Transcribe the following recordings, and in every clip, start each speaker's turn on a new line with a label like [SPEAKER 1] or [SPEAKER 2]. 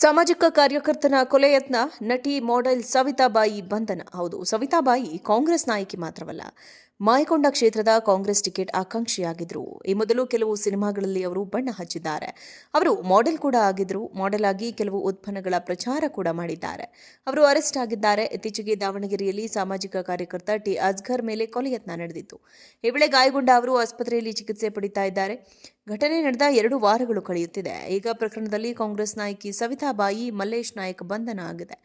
[SPEAKER 1] ಸಾಮಾಜಿಕ ಕಾರ್ಯಕರ್ತನ ಕೊಲೆ ಯತ್ನ ನಟಿ ಮಾಡೆಲ್ ಸವಿತಾಬಾಯಿ ಬಂಧನ. ಹೌದು ಸವಿತಾಬಾಯಿ ಕಾಂಗ್ರೆಸ್ ನಾಯಕಿ ಮಾತ್ರವಲ್ಲ. ಮಾಯಕೊಂಡ ಕ್ಷೇತ್ರದ ಕಾಂಗ್ರೆಸ್ ಟಿಕೆಟ್ ಆಕಾಂಕ್ಷಿಯಾಗಿದ್ರು. ಈ ಮೊದಲು ಕೆಲವು ಸಿನಿಮಾಗಳಲ್ಲಿ ಅವರು ಬಣ್ಣ ಹಚ್ಚಿದ್ದಾರೆ. ಅವರು ಮಾಡೆಲ್ ಕೂಡ ಆಗಿದ್ರು. ಮಾಡೆಲ್ ಆಗಿ ಕೆಲವು ಉತ್ಪನ್ನಗಳ ಪ್ರಚಾರ ಕೂಡ ಮಾಡಿದ್ದಾರೆ. ಅವರು ಅರೆಸ್ಟ್ ಆಗಿದ್ದಾರೆ. ಇತ್ತೀಚೆಗೆ ದಾವಣಗೆರೆಯಲ್ಲಿ ಸಾಮಾಜಿಕ ಕಾರ್ಯಕರ್ತ ಟಿ. ಅಜ್ಗರ್ ಮೇಲೆ ಕೊಲೆ ಯತ್ನ ನಡೆದಿತ್ತು. ಈ ವೇಳೆ ಗಾಯಗೊಂಡ ಅವರು ಆಸ್ಪತ್ರೆಯಲ್ಲಿ ಚಿಕಿತ್ಸೆ ಪಡಿತಾ ಇದ್ದಾರೆ. ಘಟನೆ ನಡೆದ ಎರಡು ವಾರಗಳು ಕಳೆಯುತ್ತಿದೆ. ಈಗ ಪ್ರಕರಣದಲ್ಲಿ ಕಾಂಗ್ರೆಸ್ ನಾಯಕಿ ಸವಿತಾಬಾಯಿ, ಮಲ್ಲೇಶ್ ನಾಯಕ್ ಬಂಧನ ಆಗಿದೆ.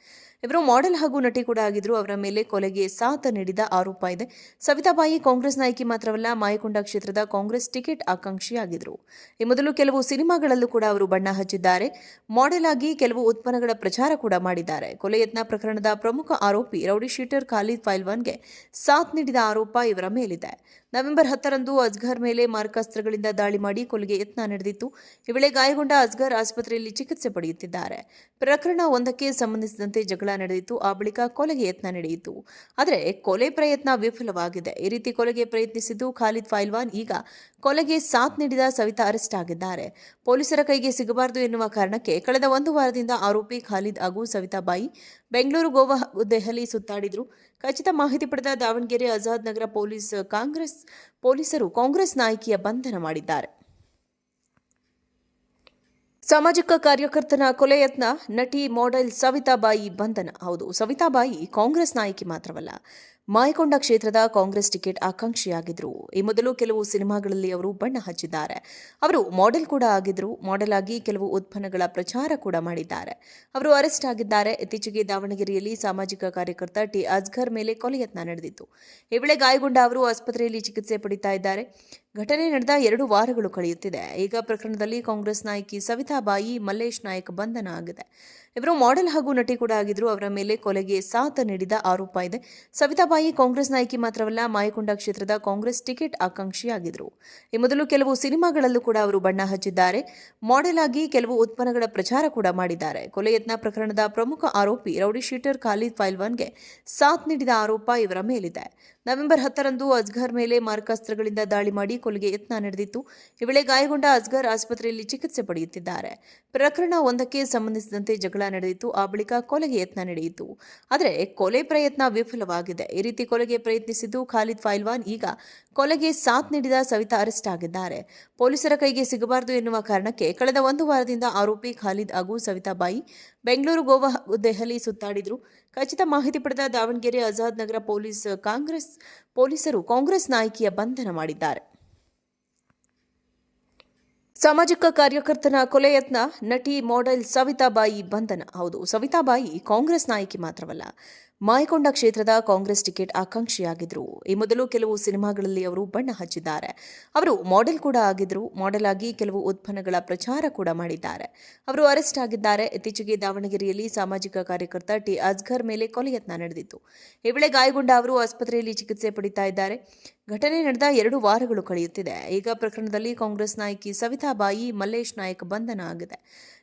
[SPEAKER 1] ಇವರು ಮಾಡೆಲ್ ಹಾಗೂ ನಟಿ ಕೂಡ ಆಗಿದ್ರು. ಅವರ ಮೇಲೆ ಕೊಲೆಗೆ ಸಾಥ್ ನೀಡಿದ ಆರೋಪ ಇದೆ. ಸವಿತಾಬಾಯಿ ಕಾಂಗ್ರೆಸ್ ನಾಯಕಿ ಮಾತ್ರವಲ್ಲ, ಮಾಯಕೊಂಡ ಕ್ಷೇತ್ರದ ಕಾಂಗ್ರೆಸ್ ಟಿಕೆಟ್ ಆಕಾಂಕ್ಷಿಯಾಗಿದ್ರು. ಈ ಮೊದಲು ಕೆಲವು ಸಿನಿಮಾಗಳಲ್ಲೂ ಕೂಡ ಅವರು ಬಣ್ಣ ಹಚ್ಚಿದ್ದಾರೆ. ಮಾಡೆಲ್ ಆಗಿ ಕೆಲವು ಉತ್ಪನ್ನಗಳ ಪ್ರಚಾರ ಕೂಡ ಮಾಡಿದ್ದಾರೆ. ಕೊಲೆ ಯತ್ನ ಪ್ರಕರಣದ ಪ್ರಮುಖ ಆರೋಪಿ ರೌಡಿ ಶೀಟರ್ ಖಾಲಿದ್ ಒನ್ಗೆ ಸಾಥ್ ನೀಡಿದ ಆರೋಪ ಇವರ ಮೇಲಿದೆ. ನವೆಂಬರ್ ಹತ್ತರಂದು ಅಜ್ಗರ್ ಮೇಲೆ ಮಾರಕಾಸ್ತ್ರಗಳಿಂದ ದಾಳಿ ಮಾಡಿ ಕೊಲೆಗೆ ಯತ್ನ ನಡೆದಿತ್ತು. ಈ ವೇಳೆ ಗಾಯಗೊಂಡ ಅಜ್ಗರ್ ಆಸ್ಪತ್ರೆಯಲ್ಲಿ ಚಿಕಿತ್ಸೆ ಪಡೆಯುತ್ತಿದ್ದಾರೆ. ಪ್ರಕರಣ ಒಂದಕ್ಕೆ ಸಂಬಂಧಿಸಿದಂತೆ ಜಗಳ ನಡೆದಿತ್ತು. ಆ ಬಳಿಕ ಕೊಲೆಗೆ ಯತ್ನ ನಡೆಯಿತು. ಆದರೆ ಕೊಲೆ ಪ್ರಯತ್ನ ವಿಫಲವಾಗಿದೆ. ಈ ರೀತಿ ಕೊಲೆಗೆ ಪ್ರಯತ್ನಿಸಿದ್ದು ಖಾಲಿದ್ ಫೈಲ್ವಾನ್. ಈಗ ಕೊಲೆಗೆ ಸಾಥ್ ನೀಡಿದ ಸವಿತಾ ಅರೆಸ್ಟ್ ಆಗಿದ್ದಾರೆ. ಪೊಲೀಸರ ಕೈಗೆ ಸಿಗಬಾರದು ಎನ್ನುವ ಕಾರಣಕ್ಕೆ ಕಳೆದ ಒಂದು ವಾರದಿಂದ ಆರೋಪಿ ಖಾಲಿದ್ ಹಾಗೂ ಸವಿತಾಬಾಯಿ ಬೆಂಗಳೂರು, ಗೋವಾ ಹಾಗೂ ದೆಹಲಿ ಸುತ್ತಾಡಿದ್ರು. ಖಚಿತ ಮಾಹಿತಿ ಪಡೆದ ದಾವಣಗೆರೆ ಆಜಾದ್ ನಗರ ಪೊಲೀಸ್, ಕಾಂಗ್ರೆಸ್ ಪೊಲೀಸರು ಕಾಂಗ್ರೆಸ್ ನಾಯಕಿಯ ಬಂಧನ ಮಾಡಿದ್ದಾರೆ. ಸಾಮಾಜಿಕ ಕಾರ್ಯಕರ್ತನ ಕೊಲೆ ಯತ್ನ, ನಟಿ, ಮಾಡೆಲ್ ಸವಿತಾಬಾಯಿ ಬಂಧನ. ಹೌದು, ಸವಿತಾಬಾಯಿ ಕಾಂಗ್ರೆಸ್ ನಾಯಕಿ ಮಾತ್ರವಲ್ಲ ಮಾಯಕೊಂಡ ಕ್ಷೇತ್ರದ ಕಾಂಗ್ರೆಸ್ ಟಿಕೆಟ್ ಆಕಾಂಕ್ಷಿಯಾಗಿದ್ರು. ಈ ಮೊದಲು ಕೆಲವು ಸಿನಿಮಾಗಳಲ್ಲಿ ಅವರು ಬಣ್ಣ ಹಚ್ಚಿದ್ದಾರೆ. ಅವರು ಮಾಡೆಲ್ ಕೂಡ ಆಗಿದ್ರು. ಮಾಡೆಲ್ ಆಗಿ ಕೆಲವು ಉತ್ಪನ್ನಗಳ ಪ್ರಚಾರ ಕೂಡ ಮಾಡಿದ್ದಾರೆ. ಅವರು ಅರೆಸ್ಟ್ ಆಗಿದ್ದಾರೆ. ಇತ್ತೀಚೆಗೆ ದಾವಣಗೆರೆಯಲ್ಲಿ ಸಾಮಾಜಿಕ ಕಾರ್ಯಕರ್ತ ಟಿ. ಅಜ್ಗರ್ ಮೇಲೆ ಕೊಲೆ ಯತ್ನ ನಡೆದಿತ್ತು. ಈ ವೇಳೆ ಗಾಯಗೊಂಡ ಅವರು ಆಸ್ಪತ್ರೆಯಲ್ಲಿ ಚಿಕಿತ್ಸೆ ಪಡಿತಾ ಇದ್ದಾರೆ. ಘಟನೆ ನಡೆದ ಎರಡು ವಾರಗಳು ಕಳೆಯುತ್ತಿದೆ. ಈಗ ಪ್ರಕರಣದಲ್ಲಿ ಕಾಂಗ್ರೆಸ್ ನಾಯಕಿ ಸವಿತಾಬಾಯಿ, ಮಲ್ಲೇಶ್ ನಾಯಕ್ ಬಂಧನ ಆಗಿದೆ. ಇವರು ಮಾಡೆಲ್ ಹಾಗೂ ನಟಿ ಕೂಡ ಆಗಿದ್ರು. ಅವರ ಮೇಲೆ ಕೊಲೆಗೆ ಸಾಥ್ ನೀಡಿದ ಆರೋಪ ಇದೆ. ಸವಿತಾಬಾಯಿ ಕಾಂಗ್ರೆಸ್ ನಾಯಕಿ ಮಾತ್ರವಲ್ಲ, ಮಾಯಕೊಂಡ ಕ್ಷೇತ್ರದ ಕಾಂಗ್ರೆಸ್ ಟಿಕೆಟ್ ಆಕಾಂಕ್ಷಿಯಾಗಿದ್ರು. ಈ ಮೊದಲು ಕೆಲವು ಸಿನಿಮಾಗಳಲ್ಲೂ ಕೂಡ ಅವರು ಬಣ್ಣ ಹಚ್ಚಿದ್ದಾರೆ. ಮಾಡೆಲ್ ಆಗಿ ಕೆಲವು ಉತ್ಪನ್ನಗಳ ಪ್ರಚಾರ ಕೂಡ ಮಾಡಿದ್ದಾರೆ. ಕೊಲೆ ಯತ್ನ ಪ್ರಕರಣದ ಪ್ರಮುಖ ಆರೋಪಿ ರೌಡಿ ಶೀಟರ್ ಖಾಲಿದ್ ಫೈಲ್ವಾನ್ಗೆ ಸಾಥ್ ನೀಡಿದ ಆರೋಪ ಇವರ ಮೇಲಿದೆ. ನವೆಂಬರ್ ಹತ್ತರಂದು ಅಜ್ಗರ್ ಮೇಲೆ ಮಾರಕಾಸ್ತ್ರಗಳಿಂದ ದಾಳಿ ಮಾಡಿ ಕೊಲೆಗೆ ಯತ್ನ ನಡೆದಿತ್ತು. ಈ ವೇಳೆ ಗಾಯಗೊಂಡ ಅಜ್ಗರ್ ಆಸ್ಪತ್ರೆಯಲ್ಲಿ ಚಿಕಿತ್ಸೆ ಪಡೆಯುತ್ತಿದ್ದಾರೆ. ಪ್ರಕರಣ ಒಂದಕ್ಕೆ ಸಂಬಂಧಿಸಿದಂತೆ ಜಗಳ ನಡೆದಿತ್ತು ಆ ಬಳಿಕ ಕೊಲೆಗೆ ಯತ್ನ ನಡೆಯಿತು. ಆದರೆ ಕೊಲೆ ಪ್ರಯತ್ನ ವಿಫಲವಾಗಿದೆ. ಈ ರೀತಿ ಕೊಲೆಗೆ ಪ್ರಯತ್ನಿಸಿದ್ದು ಖಾಲಿದ್ ಫೈಲ್ವಾನ್. ಈಗ ಕೊಲೆಗೆ ಸಾಥ್ ನೀಡಿದ ಸವಿತಾ ಅರೆಸ್ಟ್ ಆಗಿದ್ದಾರೆ. ಪೊಲೀಸರ ಕೈಗೆ ಸಿಗಬಾರದು ಎನ್ನುವ ಕಾರಣಕ್ಕೆ ಕಳೆದ ಒಂದು ವಾರದಿಂದ ಆರೋಪಿ ಖಾಲಿದ್ ಹಾಗೂ ಸವಿತಾಬಾಯಿ ಬೆಂಗಳೂರು, ಗೋವಾ ಹಾಗೂ ದೆಹಲಿ ಸುತ್ತಾಡಿದ್ರು. ಖಚಿತ ಮಾಹಿತಿ ಪಡೆದ ದಾವಣಗೆರೆ, ಆಜಾದ್ ನಗರ ಪೊಲೀಸ್ ಕಾಂಗ್ರೆಸ್ ಪೊಲೀಸರು ಕಾಂಗ್ರೆಸ್ ನಾಯಕಿಯ ಬಂಧನ ಮಾಡಿದ್ದಾರೆ. ಸಾಮಾಜಿಕ ಕಾರ್ಯಕರ್ತನ ಕೊಲೆ ಯತ್ನ ನಟಿ ಮಾಡೆಲ್ ಸವಿತಾಬಾಯಿ ಬಂಧನ. ಹೌದು ಸವಿತಾಬಾಯಿ ಕಾಂಗ್ರೆಸ್ ನಾಯಕಿ ಮಾತ್ರವಲ್ಲ. ಮಾಯಕೊಂಡ ಕ್ಷೇತ್ರದ ಕಾಂಗ್ರೆಸ್ ಟಿಕೆಟ್ ಆಕಾಂಕ್ಷಿಯಾಗಿದ್ರು. ಈ ಮೊದಲು ಕೆಲವು ಸಿನಿಮಾಗಳಲ್ಲಿ ಅವರು ಬಣ್ಣ ಹಚ್ಚಿದ್ದಾರೆ. ಅವರು ಮಾಡೆಲ್ ಕೂಡ ಆಗಿದ್ರು. ಮಾಡೆಲ್ ಆಗಿ ಕೆಲವು ಉತ್ಪನ್ನಗಳ ಪ್ರಚಾರ ಕೂಡ ಮಾಡಿದ್ದಾರೆ. ಅವರು ಅರೆಸ್ಟ್ ಆಗಿದ್ದಾರೆ. ಇತ್ತೀಚೆಗೆ ದಾವಣಗೆರೆಯಲ್ಲಿ ಸಾಮಾಜಿಕ ಕಾರ್ಯಕರ್ತ ಟಿ. ಅಜ್ಗರ್ ಮೇಲೆ ಕೊಲೆ ಯತ್ನ ನಡೆದಿತ್ತು. ಈ ವೇಳೆ ಗಾಯಗೊಂಡ ಅವರು ಆಸ್ಪತ್ರೆಯಲ್ಲಿ ಚಿಕಿತ್ಸೆ ಪಡಿತಾ ಇದ್ದಾರೆ. ಘಟನೆ ನಡೆದ ಎರಡು ವಾರಗಳು ಕಳೆಯುತ್ತಿದೆ. ಈಗ ಪ್ರಕರಣದಲ್ಲಿ ಕಾಂಗ್ರೆಸ್ ನಾಯಕಿ ಸವಿತಾಬಾಯಿ, ಮಲ್ಲೇಶ್ ನಾಯಕ್ ಬಂಧನ ಆಗಿದೆ.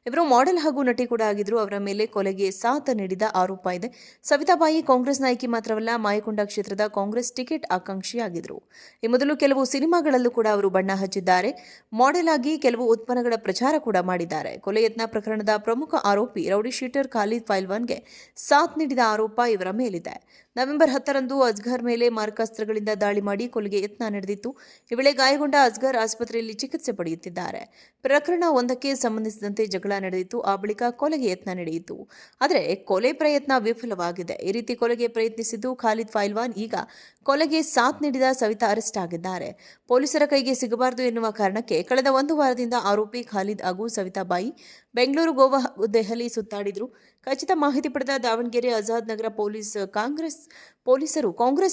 [SPEAKER 1] ಇವರು ಮಾಡೆಲ್ ಹಾಗೂ ನಟಿ ಕೂಡ ಆಗಿದ್ರು. ಅವರ ಮೇಲೆ ಕೊಲೆಗೆ ಸಾಥ್ ನೀಡಿದ ಆರೋಪ ಇದೆ. ಸವಿತಾಬಾಯಿ ಕಾಂಗ್ರೆಸ್ ನಾಯಕಿ ಮಾತ್ರವಲ್ಲ, ಮಾಯಕೊಂಡ ಕ್ಷೇತ್ರದ ಕಾಂಗ್ರೆಸ್ ಟಿಕೆಟ್ ಆಕಾಂಕ್ಷಿಯಾಗಿದ್ರು. ಈ ಮೊದಲು ಕೆಲವು ಸಿನಿಮಾಗಳಲ್ಲೂ ಕೂಡ ಅವರು ಬಣ್ಣ ಹಚ್ಚಿದ್ದಾರೆ. ಮಾಡೆಲ್ ಆಗಿ ಕೆಲವು ಉತ್ಪನ್ನಗಳ ಪ್ರಚಾರ ಕೂಡ ಮಾಡಿದ್ದಾರೆ. ಕೊಲೆ ಯತ್ನ ಪ್ರಕರಣದ ಪ್ರಮುಖ ಆರೋಪಿ ರೌಡಿ ಶೀಟರ್ ಖಾಲಿದ್ಗೆ ಸಾಥ್ ನೀಡಿದ ಆರೋಪ ಇವರ ಮೇಲಿದೆ. ನವೆಂಬರ್ ಹತ್ತರಂದು ಅಜ್ಗರ್ ಮೇಲೆ ಮಾರಕಾಸ್ತ್ರಗಳಿಂದ ದಾಳಿ ಮಾಡಿ ಕೊಲೆಗೆ ಯತ್ನ ನಡೆದಿತ್ತು. ಈ ವೇಳೆ ಗಾಯಗೊಂಡ ಅಜ್ಗರ್ ಆಸ್ಪತ್ರೆಯಲ್ಲಿ ಚಿಕಿತ್ಸೆ ಪಡೆಯುತ್ತಿದ್ದಾರೆ. ಪ್ರಕರಣ ಒಂದಕ್ಕೆ ಸಂಬಂಧಿಸಿದಂತೆ ಜಗಳ ನಡೆದಿತ್ತು ಆ ಬಳಿಕ ಕೊಲೆಗೆ ಯತ್ನ ನಡೆಯಿತು. ಆದರೆ ಕೊಲೆ ಪ್ರಯತ್ನ ವಿಫಲವಾಗಿದೆ. ಈ ರೀತಿ ಕೊಲೆಗೆ ಪ್ರಯತ್ನಿಸಿದ್ದು ಖಾಲಿದ್ ಫೈಲ್ವಾನ್. ಈಗ ಕೊಲೆಗೆ ಸಾಥ್ ನೀಡಿದ ಸವಿತಾ ಅರೆಸ್ಟ್ ಆಗಿದ್ದಾರೆ. ಪೊಲೀಸರ ಕೈಗೆ ಸಿಗಬಾರದು ಎನ್ನುವ ಕಾರಣಕ್ಕೆ ಕಳೆದ ಒಂದು ವಾರದಿಂದ ಆರೋಪಿ ಖಾಲಿದ್ ಹಾಗೂ ಸವಿತಾಬಾಯಿ ಬೆಂಗಳೂರು, ಗೋವಾ ಹಾಗೂ ದೆಹಲಿ ಸುತ್ತಾಡಿದ್ರು. ಖಚಿತ ಮಾಹಿತಿ ಪಡೆದ ದಾವಣಗೆರೆ, ಆಜಾದ್ ನಗರ ಪೊಲೀಸ್ ಕಾಂಗ್ರೆಸ್ ಪೊಲೀಸರು ಕಾಂಗ್ರೆಸ್